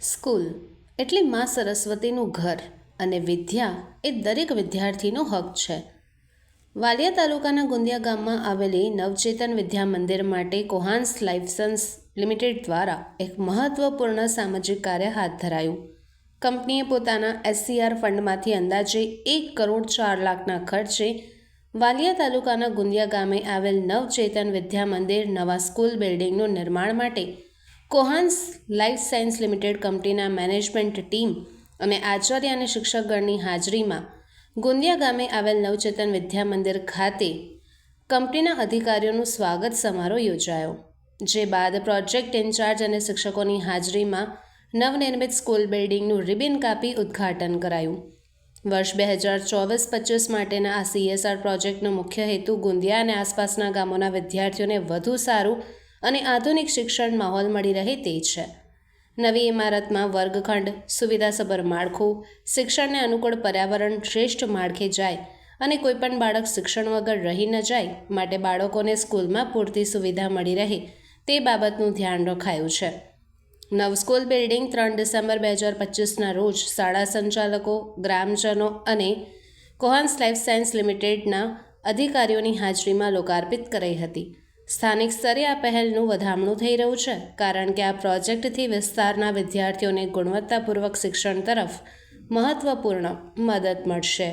School એટલે મા સરસ્વતીનું ઘર અને વિદ્યા એ દરેક વિદ્યાર્થીનો હક છે. વાલિયા તાલુકાના ગુંદિયા ગામમાં આવેલી નવચેતન વિદ્યા મંદિર માટે કોહાન્સ લાઇફસન્સ લિમિટેડ દ્વારા એક મહત્વપૂર્ણ સામાજિક કાર્ય હાથ ધરાયું. કંપનીએ પોતાના એસસીઆર ફંડમાંથી અંદાજે એક કરોડ ચાર લાખના ખર્ચે વાલિયા તાલુકાના ગુંદિયા ગામે આવેલ નવચેતન વિદ્યા મંદિર નવા સ્કૂલ બિલ્ડિંગનું નિર્માણ માટે કોહાન્સ લાઈફ સાયન્સ લિમિટેડ કંપનીના મેનેજમેન્ટ ટીમ અને આચાર્ય અને શિક્ષકગણની હાજરીમાં ગુંદિયા ગામે આવેલ નવચેતન વિદ્યા મંદિર ખાતે કંપનીના અધિકારીઓનું સ્વાગત સમારોહ યોજાયો, જે બાદ પ્રોજેક્ટ ઇન્ચાર્જ અને શિક્ષકોની હાજરીમાં નવનિર્મિત સ્કૂલ બિલ્ડિંગનું રિબિન કાપી ઉદ્ઘાટન કરાયું. વર્ષ બે હજાર ચોવીસ પચીસ માટેના આ સીએસઆર પ્રોજેક્ટનો મુખ્ય હેતુ ગુંદિયા અને આસપાસના ગામોના વિદ્યાર્થીઓને વધુ સારું અને આધુનિક શિક્ષણ માહોલ મળી રહે તે છે. નવી ઇમારતમાં વર્ગખંડ, સુવિધાસભર માળખું, શિક્ષણને અનુકૂળ પર્યાવરણ શ્રેષ્ઠ માળખે જાય અને કોઈપણ બાળક શિક્ષણ વગર રહી ન જાય માટે બાળકોને સ્કૂલમાં પૂરતી સુવિધા મળી રહે તે બાબતનું ધ્યાન રખાયું છે. નવ સ્કૂલ બિલ્ડિંગ ત્રણ ડિસેમ્બર બે હજાર પચીસના રોજ શાળા સંચાલકો, ગ્રામજનો અને કોહન્સ લાઈફ સાયન્સ લિમિટેડના અધિકારીઓની હાજરીમાં લોકાર્પિત કરાઈ હતી. સ્થાનિક સ્તરે આ પહેલનું વધામણું થઈ રહ્યું છે, કારણ કે આ પ્રોજેક્ટથી વિસ્તારના વિદ્યાર્થીઓને ગુણવત્તાપૂર્વક શિક્ષણ તરફ મહત્વપૂર્ણ મદદ મળશે.